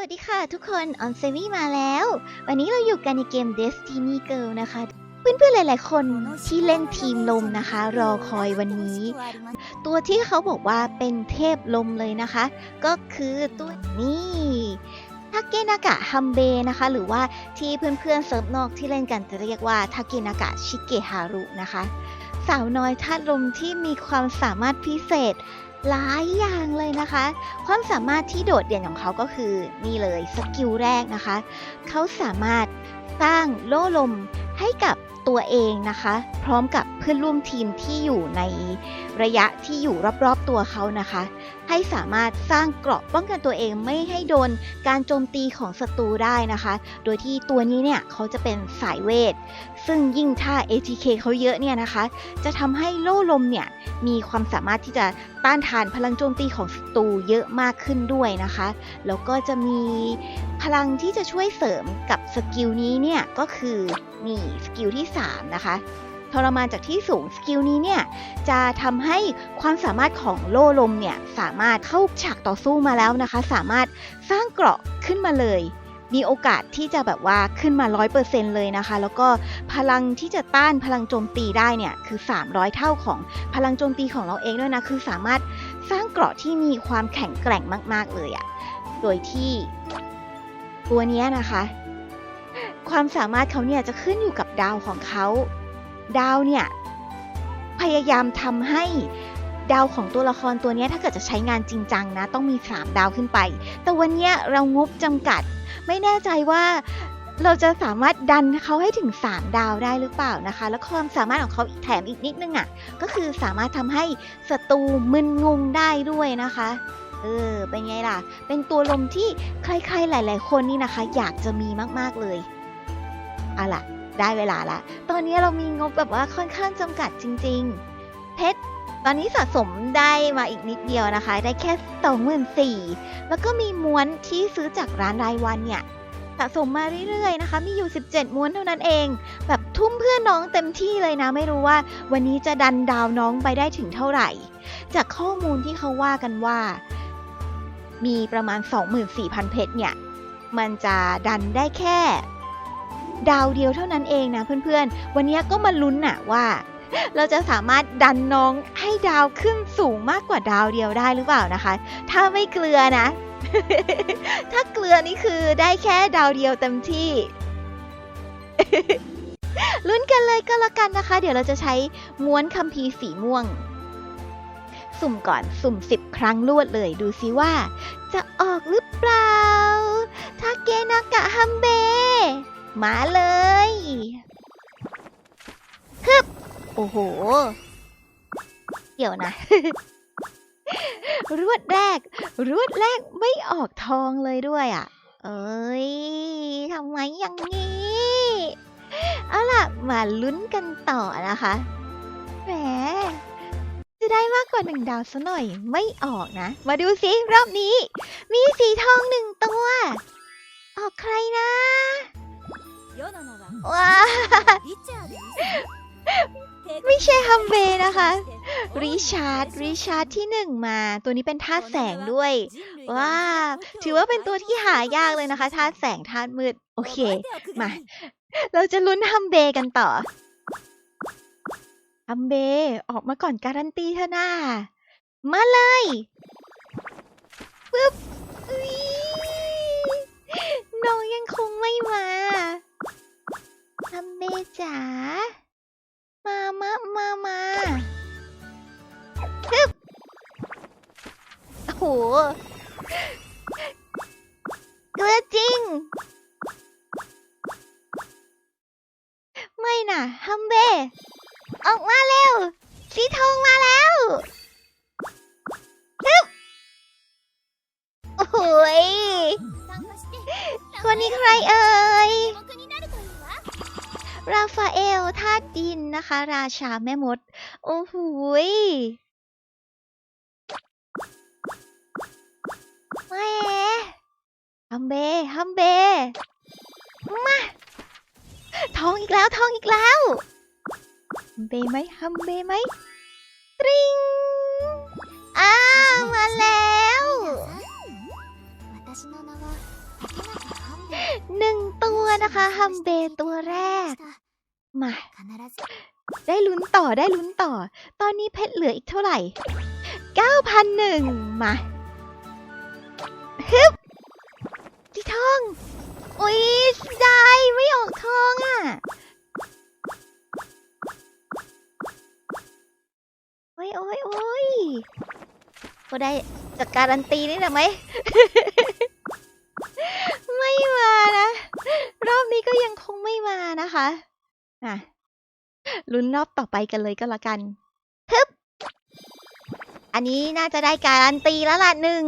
วัสดีค่ะทุกคน ออนเซวี่มาแล้ว วันนี้เราอยู่กันในเกม Destiny Girl นะคะ เพื่อนๆหลายๆ คนที่เล่นทีมลมนะคะ รอคอยวันนี้ ตัวที่เขาบอกว่าเป็นเทพลมเลยนะคะ ก็คือตัวนี้ทาเกนากะฮัมเบนะคะ หรือว่าที่เพื่อนๆเซิร์ฟนอกที่เล่นกันจะเรียกว่าทาเกนากะชิเกฮารุนะคะ สาวน้อยธาตุลมที่มีความสามารถพิเศษ หลายอย่างเลยนะคะ ความสามารถที่โดดเด่นของเขาก็คือนี่เลยสกิลแรกนะคะ เขาสามารถสร้างโล่ลมให้กับตัวเองนะคะ พร้อมกับเพื่อนร่วมทีมที่อยู่ใน ระยะที่อยู่รอบๆตัวเขานะคะ ให้สามารถสร้างเกราะป้องกันตัวเองไม่ให้โดนการโจมตีของศัตรูได้นะคะ โดยที่ตัวนี้เนี่ยเขาจะเป็นสายเวท ซึ่งยิ่งถ้า ATK เขาเยอะเนี่ยนะคะ จะทำให้โล่ลมเนี่ยมีความสามารถที่จะต้านทานพลังโจมตีของศัตรูเยอะมากขึ้นด้วยนะคะ แล้วก็จะมีพลังที่จะช่วยเสริมกับสกิลนี้เนี่ยก็คือนี่สกิลที่ 3 นะคะ ทรมานจากที่สูงสกิลนี้เนี่ยจะทำให้ความสามารถของโล่ลมเนี่ยสามารถเข้าฉากต่อสู้มาแล้วนะคะ สามารถสร้างเกราะขึ้นมาเลย มีโอกาสที่จะแบบว่าขึ้นมา 100%เลยนะคะ แล้วก็พลังที่จะต้านพลังโจมตีได้เนี่ยคือ 300 เท่าของพลังโจมตีของเราเองด้วยนะคือสามารถสร้างเกราะที่มีความแข็งแกร่งมาก ๆเลยอะโดยที่ตัวเนี้ยนะคะ ความสามารถเขาเนี่ยจะขึ้นอยู่กับดาวของเขา ดาวเนี่ยพยายามทำให้ดาวของตัวละครตัวนี้ถ้าเกิดจะใช้งานจริงจังนะ ต้องมี 3 ดาวขึ้นไป แต่วันนี้เรางบจำกัด ไม่แน่ใจว่าเราจะสามารถดันเขาให้ถึง 3 ดาวได้หรือเปล่านะคะ แล้วความสามารถของเขาแถมอีกนิดนึงอะ่ะ ก็คือสามารถทำให้ศัตรูมึนงงได้ด้วยนะคะ เออ เป็นไงล่ะ เป็นตัวลมที่ใครๆหลาย ๆ คนนี่นะคะ อยากจะมีมากๆเลย เอาล่ะ ได้เวลาละ ตอนนี้เรามีงบแบบว่าค่อนข้างจำกัดจริง ๆ เพชรตอนนี้สะสมได้มาอีกนิดเดียวนะคะ ได้แค่สองหมื่นสี่แล้วก็มีม้วนที่ซื้อจากร้านรายวันเนี่ยสะสมมาเรื่อยๆนะคะ มีอยู่ 17 ม้วนเท่านั้นเอง แบบทุ่มเพื่อน้องเต็มที่เลยนะ ไม่รู้ว่า วันนี้จะดันดาวน้องไปได้ถึงเท่าไหร่ จากข้อมูลที่เขาว่ากันว่า มีประมาณ 24,000 เพชรเนี่ย มันจะดันได้แค่ ดาวเดียวเท่านั้นเองนะเพื่อนๆ วันนี้ก็มาลุ้นน่ะว่า เราจะสามารถดันน้องให้ดาวขึ้นสูงมากกว่าดาวเดียวได้หรือเปล่านะคะ ถ้าไม่เกลือนะ ถ้าเกลือนี่คือได้แค่ดาวเดียวเต็มที่ลุ้นกันเลยก็แล้วกันนะคะ เดี๋ยวเราจะใช้ม้วนคัมภีร์สีม่วง สุ่มก่อนสุ่ม 10 ครั้งรวดเลยดูซิว่า จะออกหรือเปล่าทาเกนากะฮัมเบ มาเลยฮึบโอ้โห เดี๋ยวนะ รวดแรก รวดแรกไม่ออกทองเลยด้วยอะ เอ้ยทำไมอย่างนี้ เอาล่ะ มาลุ้นกันต่อนะคะ แหม จะได้มากกว่าหนึ่งดาวซะหน่อยไม่ออกนะ มาดูสิรอบนี้ มีสีทองหนึ่งตัว ออกใครนะ ว้าไม่ใช่ฮัมเบนะคะ ริชาร์ด ริชาร์ดที่หนึ่งมา ตัวนี้เป็นธาตุแสงด้วย ว้าวถือว่าเป็นตัวที่หายากเลยนะคะ ธาตุแสง ธาตุมืด โอเค มา เราจะลุ้นฮัมเบกันต่อ ฮัมเบออกมาก่อนการันตีเถอะนะมาเลยปึ๊บอุ๊ยน้องยังคงไม่มา ฮัมเบจ๋า มามามามาฮึบโอ้โหเกลือจริง ไม่น่ะฮัมเบ ออกมาเร็ว สีทองมาแล้วฮึบโอ้โหยคนนี้ใครเอ่ย ราฟาเอลท่าดินนะคะ ราชาแม่มด โอ้โหแม่ฮัมเบฮัมเบ มาทองอีกแล้วทองอีกแล้วฮัมเบไหมฮัมเบไหมตริงอ้ามาแล้ว หนึ่งตัวนะคะฮัมเบตัวแรก มา ได้ลุ้นต่อได้ลุ้นต่อ ตอนนี้เพชรเหลืออีกเท่าไหร่ 9,001 มาฮึบที่ทอง อุ๊ยได้ไม่ออกทองอะ โอ้ยโอ้ยโอ้ยก็ได้จากการันตีนี่หละไหม รอบนี้ก็ยังคงไม่มานะคะอะลุ้นรอบต่อไปกันเลยก็แล้วกันฮึบอันนี้น่าจะได้การันตีแล้วล่ะหนึ่ง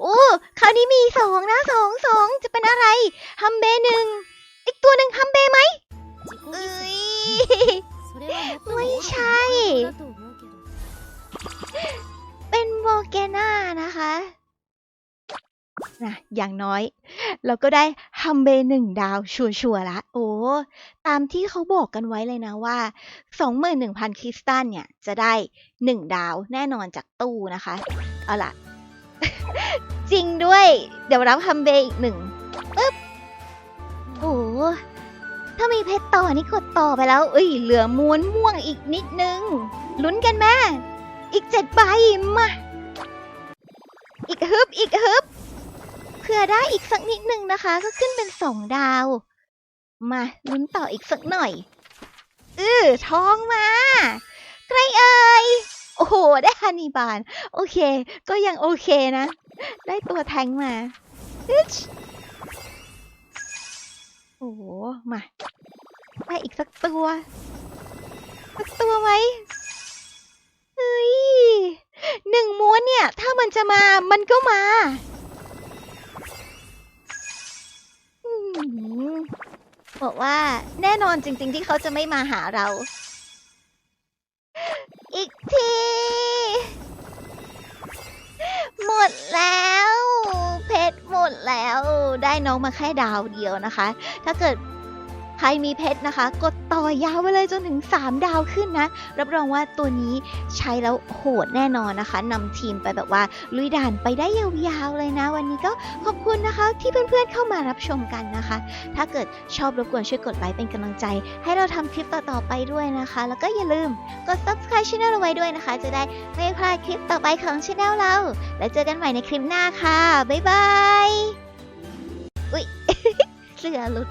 โอ้คราวนี้มีสองนะสองสองจะเป็นอะไรฮัมเบหนึ่งอีกตัวหนึ่งฮัมเบไหมเอ้ยไม่ใช่ เป็นโมเกนานะคะ นะอย่างน้อย เราก็ได้ฮัมเบหนึ่งดาวชัวร์ๆละโอ้ตามที่เขาบอกกันไว้เลยนะว่า 21,000 คริสตัลเนี่ย จะได้ 1 ดาวแน่นอนจากตู้นะคะ เอาล่ะ จริงด้วย เดี๋ยวรับฮัมเบอีกหนึ่งปึ๊บโอ้ถ้ามีเพชรต่อนี่กดต่อไปแล้ว เอ้ย เหลือม้วนม่วงอีกนิดนึง ลุ้นกันแม่อีกเจ็ดใบมา อีกฮึบ อีกฮึบ เพื่อได้อีกสักนิดนึงนะคะ ก็ขึ้นเป็นสองดาว มาลุ้นต่ออีกสักหน่อย อือทองมาใครเอ่ยโอ้โห ได้ฮันนีบานโอเค ก็ยังโอเคนะ ได้ตัวแทงมาโอ้โห มาได้อีกสักตัวสักตัวไหมเฮ้ยหนึ่งม้วนเนี่ย ถ้ามันจะมามันก็มา บอกว่าแน่นอนจริง ๆ ที่เขาจะไม่มาหาเรา อีกที หมดแล้ว เพชรหมดแล้ว ได้น้องมาแค่ดาวเดียวนะคะ ถ้าเกิด ใครมีเพชรนะคะ กดต่อยาวไปเลยจนถึง 3 ดาวขึ้นนะ รับรองว่าตัวนี้ใช้แล้วโหดแน่นอนนะคะนำทีมไปแบบว่าลุยด่านไปได้ยาวๆเลยนะ วันนี้ก็ขอบคุณนะคะที่เพื่อนๆเข้ามารับชมกันนะคะ ถ้าเกิดชอบรบกวนช่วยกดไลค์เป็นกำลังใจ ให้เราทำคลิปต่อๆไปด้วยนะคะ แล้วก็อย่าลืมกด subscribe channel เราไว้ด้วยนะคะ จะได้ไม่พลาดคลิปต่อไปของช anel เรา แล้วเจอกันใหม่ในคลิปหน้าค่ะ บ๊ายบาย อุ๊ย เสือหลุด